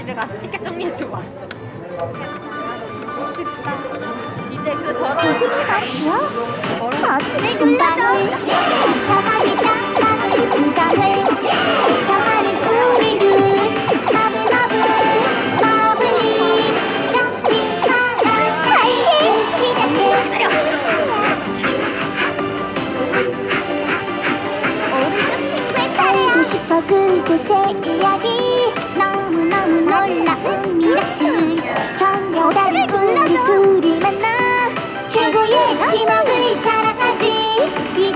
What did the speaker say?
집에 가서 티켓 정리해주고 왔어. 오고 싶다. 이제 그 더러운 티켓 다. 야? 얼마 안 돼. 곳의 이야기. 너무너무 놀라운 미라클 정겨다른 우리 둘이 만나 최고의 팀워크를 자랑하지. 이